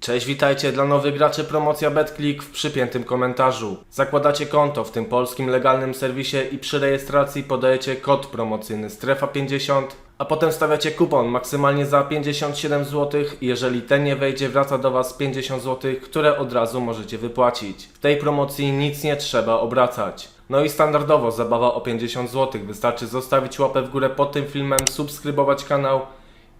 Cześć, witajcie dla nowych graczy promocja BetClick w przypiętym komentarzu. Zakładacie konto w tym polskim legalnym serwisie i przy rejestracji podajecie kod promocyjny strefa50, a potem stawiacie kupon maksymalnie za 57 zł i jeżeli ten nie wejdzie wraca do Was 50 zł, które od razu możecie wypłacić. W tej promocji nic nie trzeba obracać. No i standardowo zabawa o 50 zł. Wystarczy zostawić łapę w górę pod tym filmem, subskrybować kanał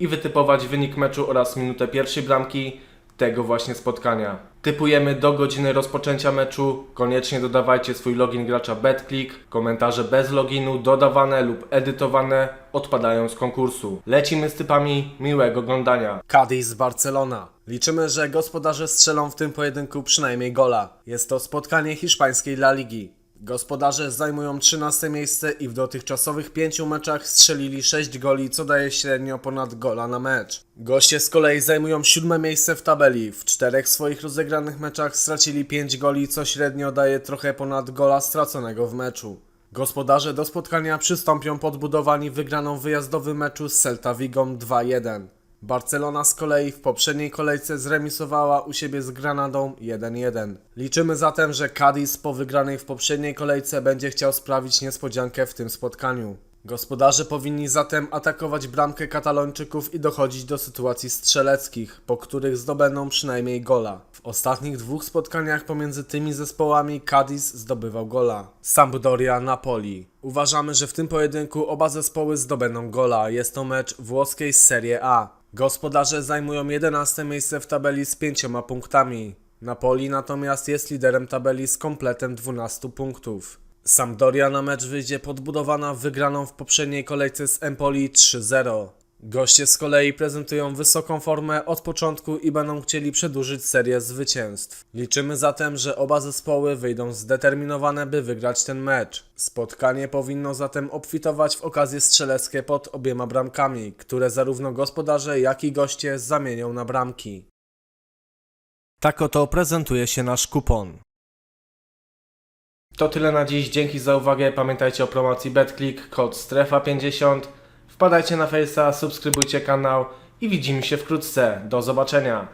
i wytypować wynik meczu oraz minutę pierwszej bramki tego właśnie spotkania. Typujemy do godziny rozpoczęcia meczu. Koniecznie dodawajcie swój login gracza BetClick. Komentarze bez loginu dodawane lub edytowane odpadają z konkursu. Lecimy z typami miłego oglądania. Cadiz Barcelona. Liczymy, że gospodarze strzelą w tym pojedynku przynajmniej gola. Jest to spotkanie hiszpańskiej La Ligi. Gospodarze zajmują 13 miejsce i w dotychczasowych pięciu meczach strzelili 6 goli, co daje średnio ponad gola na mecz. Goście z kolei zajmują siódme miejsce w tabeli. W czterech swoich rozegranych meczach stracili 5 goli, co średnio daje trochę ponad gola straconego w meczu. Gospodarze do spotkania przystąpią podbudowani wygraną w wyjazdowym meczu z Celta Vigą 2-1. Barcelona z kolei w poprzedniej kolejce zremisowała u siebie z Granadą 1-1. Liczymy zatem, że Cadiz po wygranej w poprzedniej kolejce będzie chciał sprawić niespodziankę w tym spotkaniu. Gospodarze powinni zatem atakować bramkę katalończyków i dochodzić do sytuacji strzeleckich, po których zdobędą przynajmniej gola. W ostatnich dwóch spotkaniach pomiędzy tymi zespołami Cadiz zdobywał gola. Sampdoria Napoli. Uważamy, że w tym pojedynku oba zespoły zdobędą gola. Jest to mecz włoskiej Serie A. Gospodarze zajmują 11 miejsce w tabeli z 5 punktami. Napoli natomiast jest liderem tabeli z kompletem 12 punktów. Sampdoria na mecz wyjdzie podbudowana wygraną w poprzedniej kolejce z Empoli 3-0. Goście z kolei prezentują wysoką formę od początku i będą chcieli przedłużyć serię zwycięstw. Liczymy zatem, że oba zespoły wyjdą zdeterminowane, by wygrać ten mecz. Spotkanie powinno zatem obfitować w okazje strzeleckie pod obiema bramkami, które zarówno gospodarze, jak i goście zamienią na bramki. Tak oto prezentuje się nasz kupon. To tyle na dziś, dzięki za uwagę. Pamiętajcie o promocji BetClick, kod strefa50. Wpadajcie na Face'a, subskrybujcie kanał i widzimy się wkrótce. Do zobaczenia.